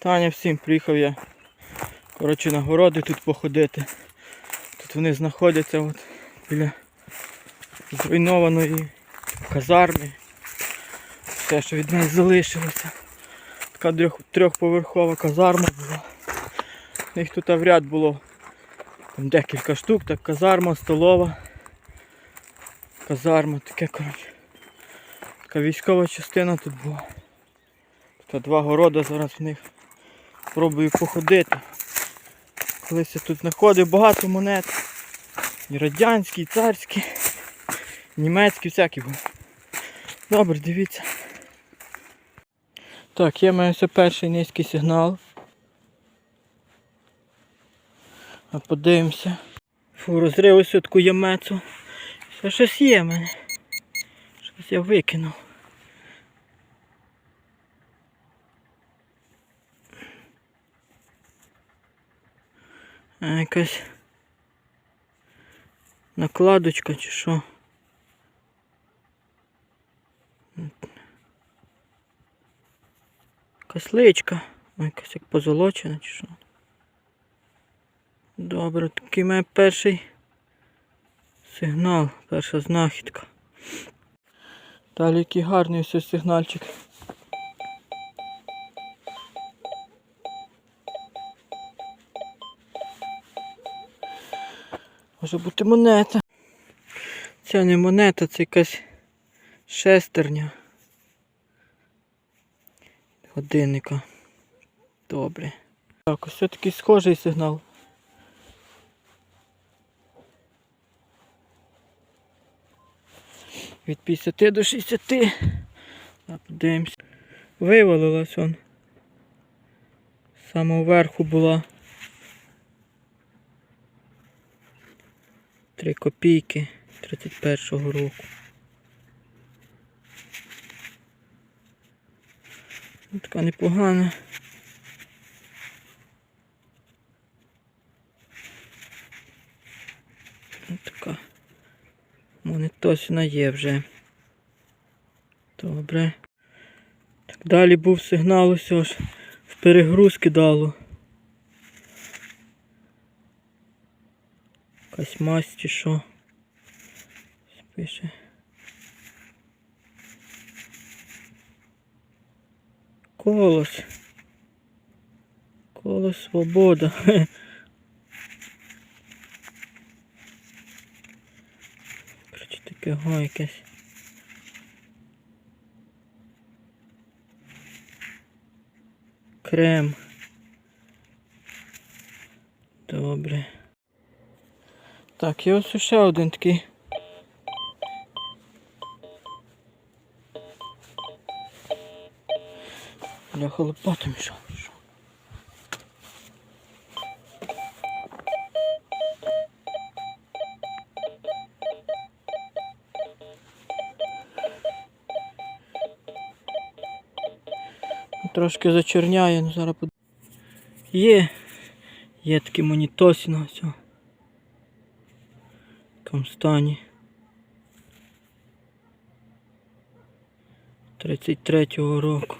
Таня всім приїхав я. Коротше, на городи тут походити. Тут вони знаходяться от біля зруйнованої казарми. Все, що від неї залишилося. Така трьох- трьохповерхова казарма була. Їх тут в ряд було там декілька штук, так казарма, столова. Казарма, таке, коротше. Така військова частина тут була. Тут два городи зараз в них. Пробую походити. Колись я тут знаходив багато монет. І радянські, і царські, і німецькі, всякі були. Добре, дивіться. Так, в мене все перший низький сигнал. А подивимося. Фу, розрив ось таку ямецу. Ще щось є в мене. Щось я викинув. Якась накладочка чи що. Якась личка. Ой, Якась як позолочена чи що. Добре, такий має перший сигнал, перша знахідка. Далі який гарний ось сигнальчик. Може бути монета. Це не монета, це якась шестерня. Годинника. Добре. Так, ось такий схожий сигнал. Від 50 до 60. А, Подивимось. Вивалилась он. З Самого верху була. 3 копійки 31-го року. Ну, Така непогана. Ну, Така монетосина є вже. Добре. Так далі був сигнал ось аж в перегрузки дало. Якась мазь чи що. Пише. Колос. Колос свобода. Короче, таке го якесь. Крем. Добре. Так, є ось ще один такий. Для лопата мішав. Трошки зачерняє, ну зараз. Є. Є такі монітосіна все. В такому стані. 33-го року.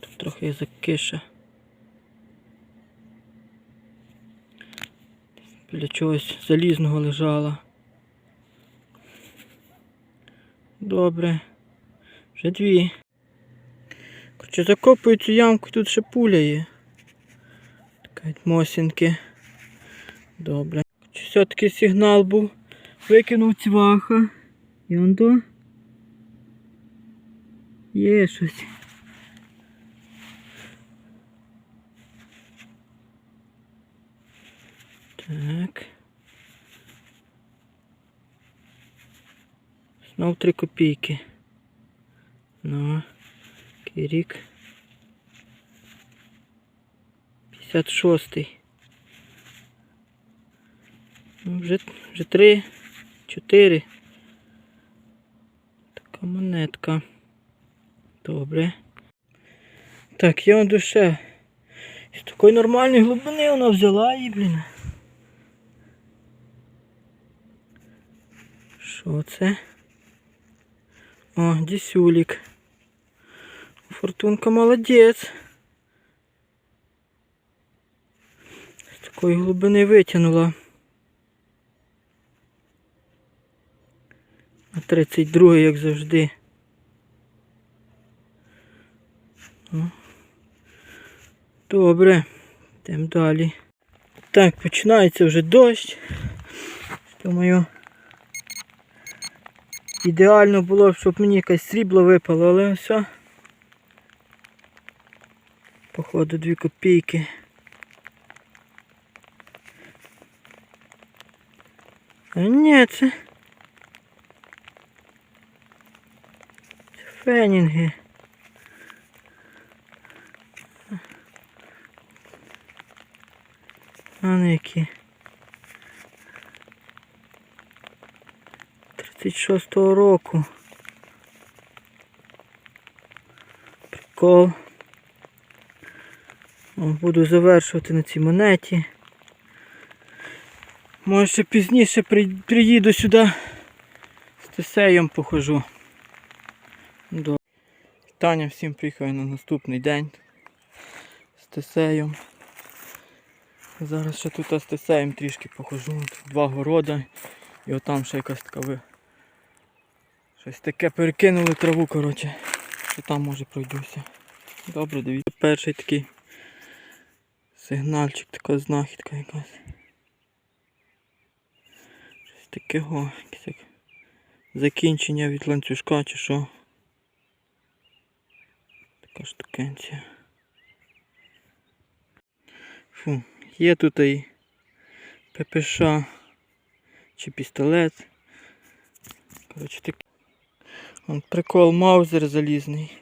Тут трохи закиша. Біля чогось залізного лежала. Добре. Вже дві. Короче, закопую цю ямку, тут ще пуля є. Така мосінки. Добре. Короче, все-таки сигнал був. Викинув цваха. І он до. Є щось. Так. Знов 3 копійки. Ну, який рік. 56-й. Ну, вже, вже 3, 4. Така монетка. Добре. Так, я вам душе. З такої нормальної глибини вона взяла її, блін. Що це? О, дісюлік. Фортунка молодець. З такої глибини витягнула. На 32 як завжди. Добре, йдемо далі. Так, починається вже дощ. Думаю, ідеально було б, щоб мені якесь срібло випало, але все. Походу дві копійки. А ні, це. Це фенінги. А не які. 36-го року. Прикол. Буду завершувати на цій монеті. Може ще пізніше приїду сюди з тесеєм похожу. До. Таня всім приїхав на наступний день з тесеєм. Зараз ще тут з тесеєм трішки похожу. Два города і отам ще якась така ви. Щось таке перекинули траву, коротше. Що там може пройдуся. Добре, дивіться. Перший такий сигнальчик, така знахідка якась. Щось таке го, як закінчення від ланцюжка чи що. Така штукенція. Фу, є тут і ППШ чи пістолет. Коротше так. Вон прикол маузер залізний.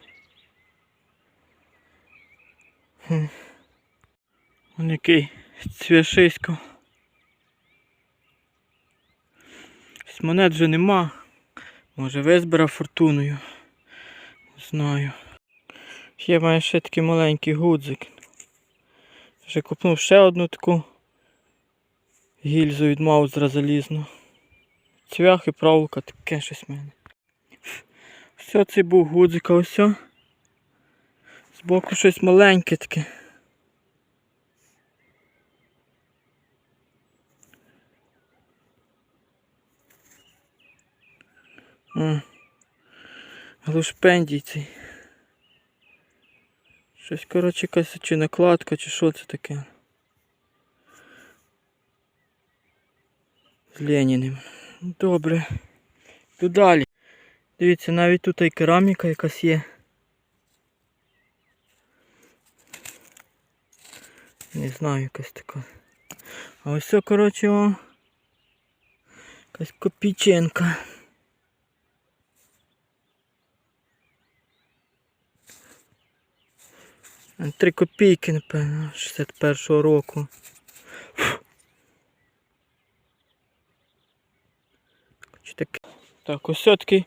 Хм. Вон який цвяшисько. Монет вже нема. Може визбирав фортуною. Знаю. Є має ще такий маленький гудзик. Вже купнув ще одну таку гільзу від маузера залізну. Цвях і проволока, таке щось в мене. Все, це був гудзик, а ось. Збоку щось маленьке таке. Глушпендій цей. Щось, коротше, якась чи накладка, чи що це таке. З Леніним. Добре. Йду далі. Дивіться, навіть тут і кераміка якась є. Не знаю, якась така. А ось все, коротше, о. Якась копійченка. Три копійки, напевно, 61-го року. Чи? Так, ось такий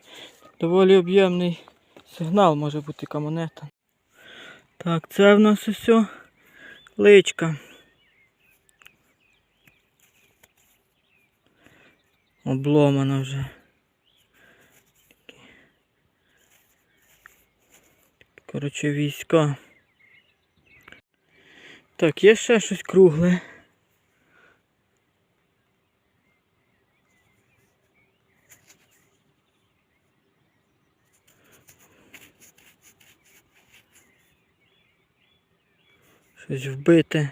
доволі об'ємний сигнал може бути яка монета. Так, це в нас усе личка. Обломана вже. Коротше, війська. Так, є ще щось кругле. Щось вбите.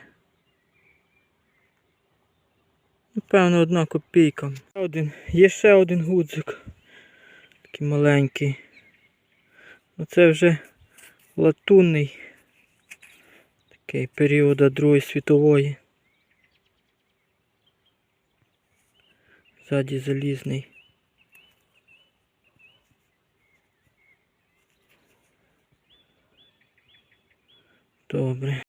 Напевно, одна копійка. Один. Є ще один гудзик. Такий маленький. Оце вже латунний. Такий періода Другої світової. Ззаді залізний. Добре.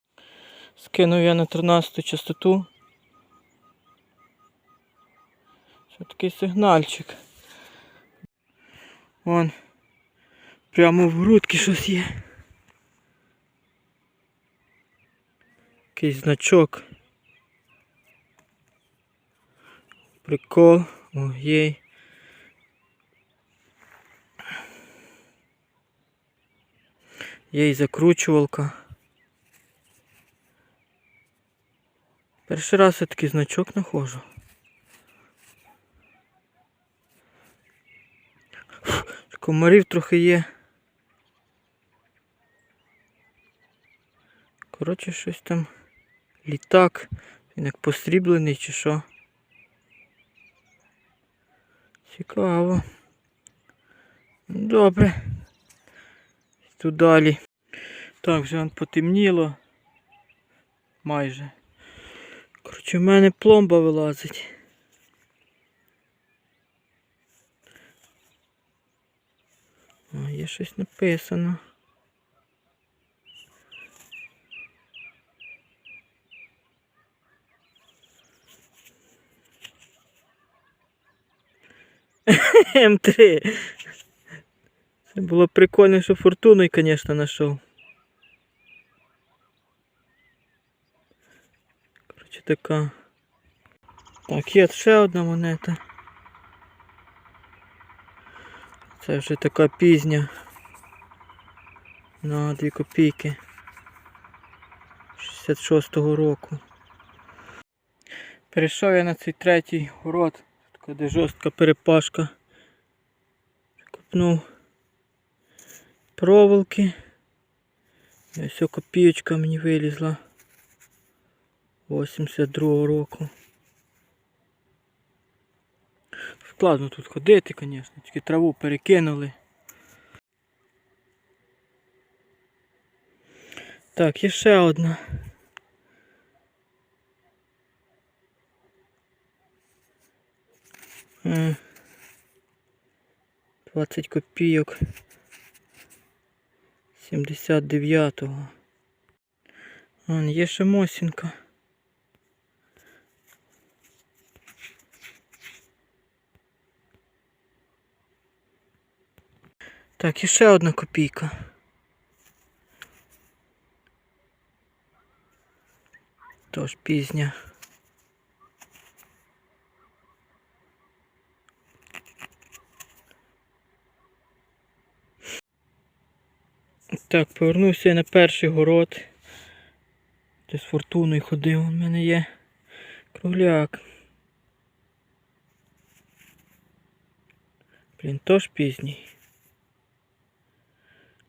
Скинув я на 13 частоту. Це такий сигнальчик. Вон. Прямо в грудки щось є. Якийсь значок. Прикол, Ой. Є і закручувалка. Перший раз я такий значок нахожу. Комарів трохи є. Коротше, щось там літак. Він як посріблений чи що. Цікаво. Добре. Тут далі. Так, вже потемніло. Майже. Коротше, в мене пломба вилазить. О, є щось написано. М3. Це було прикольно, що фортуну, звісно, знайшов. Коротше, така. Так, є ще одна монета. Це вже така пізня. На 2 копійки. 66-го року. Перейшов я на цей третій город. Така де жорстка перепашка. Купнув проволоки. Ось копійочка мені вилізла. 82 року. Складно тут ходити, звісно, тільки траву перекинули. Так, є ще одна. 20 копійок 79-го. Вон є ще Мосінка. Так, і ще одна копійка. Тож пізня. Так, повернувся я на перший город. Де з фортуною ходив, у мене є кругляк. Блін, тож пізній.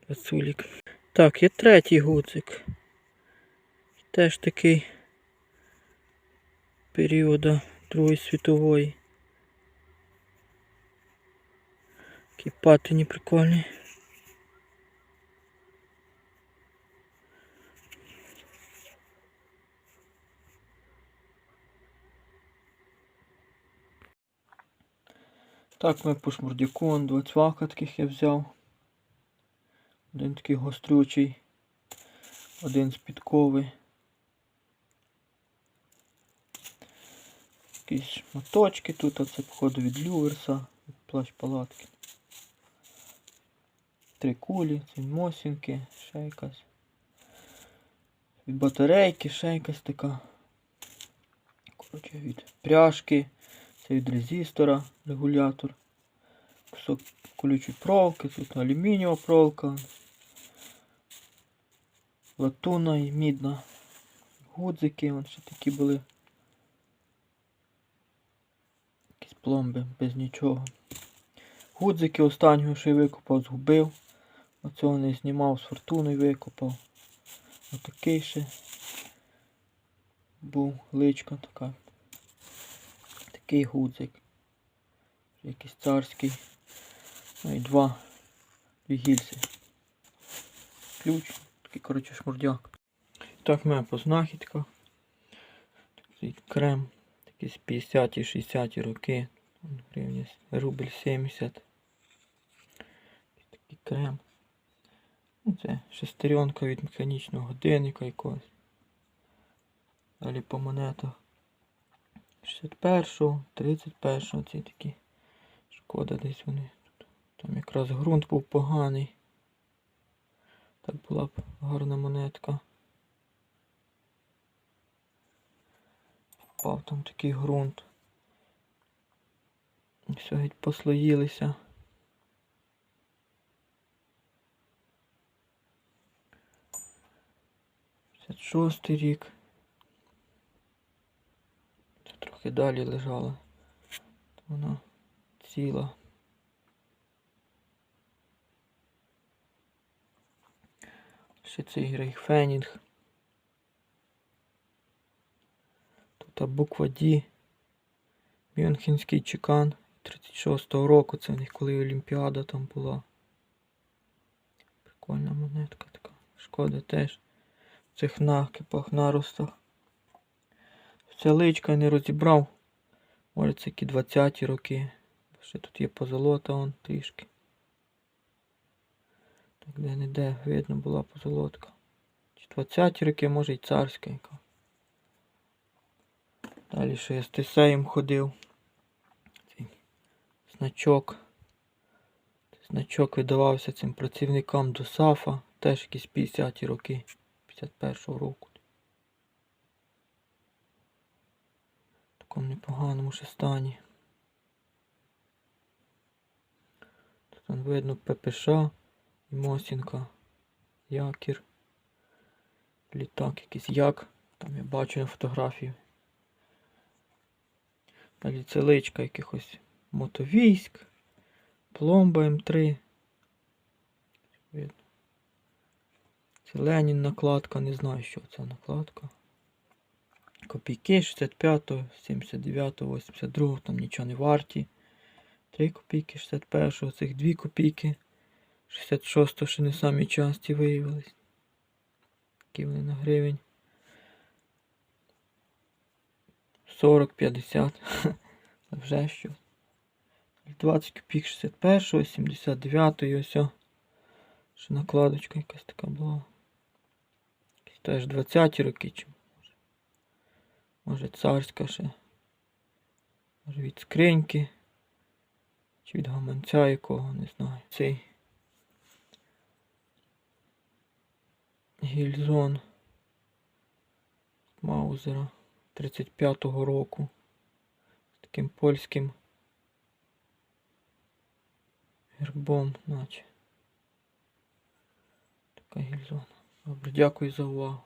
Пацулік. Так, є третій гудзик. Теж такий періода Другої світової. Такі патині прикольні. Так, ми по шмурдяку, он два цвака таких я взяв. Один такий гострючий, один з підкови. Якісь шматочки тут, а це походу від люверса, від плащ палатки. Три кулі, це мосінки, ще якась. Від батарейки, ще якась така. Коротше, від пряжки. Від резистора регулятор. Кусок колючої проволоки, тут алюмінієва проволока. Латунна і мідна. Гудзики, вон ще такі були. Якісь пломби без нічого. Гудзики останнього, я викопав, згубив. Оцього не знімав з фортуною викопав. Отакий ще був личка така. Такий гудзик. Якийсь царський. Ну і два дві. Ключ, такий, коротше, шмурдяк. Так, мене по знахідках. Такий крем. Такий з 50-60 роки. Гривня, рубль 70. Такий крем. Ну, це шестеренка від механічного годинника якогось. Далі по монетах. 61-го, 31-го ці такі. Шкода десь вони. Там якраз ґрунт був поганий. Так була б гарна монетка. Впав там такий ґрунт. Все геть послоїлися. 36 рік. Це трохи далі лежала. Вона ціла. Ще цей Рейхфенінг. Тут буква D. Мюнхенський чекан 36-го року. Це в них коли Олімпіада там була. Прикольна монетка така. Шкода теж. В цих накипах, наростах. Ця личка не розібрав. Може це які 20-ті роки. Ще тут є позолота он трішки. Так де не де видно була позолотка. Чи 20-ті роки, може і царська яка. Далі ще я з Тесеєм ходив. Цей значок. Значок видавався цим працівникам до САФа. Теж якісь 50-ті роки. 51-го року. В такому ще стані. Тут видно ППШ і Мосінка. Якір. Літак якийсь як. Там я бачу на фотографії. Далі це якихось мотовійськ. Пломба М3. Видно. Це Ленін накладка, не знаю, що це накладка. Копійки 65-го, 79-го, 82-го, там нічого не варті. 3 копійки 61-го, цих 2 копійки. 66-го ще не самі часті виявились. Які вони на гривень. 40-50. Вже що. 20 копійок 61-го, 79-го і ось. Ще накладочка якась така була. Теж 20-ті роки чи може. Може царська ще. Може від скриньки. Чи від гаманця якого, не знаю. Цей. Гільзон. Маузера 35-го року. З таким польським гербом, наче. Така гільзона. Добре, дякую за увагу.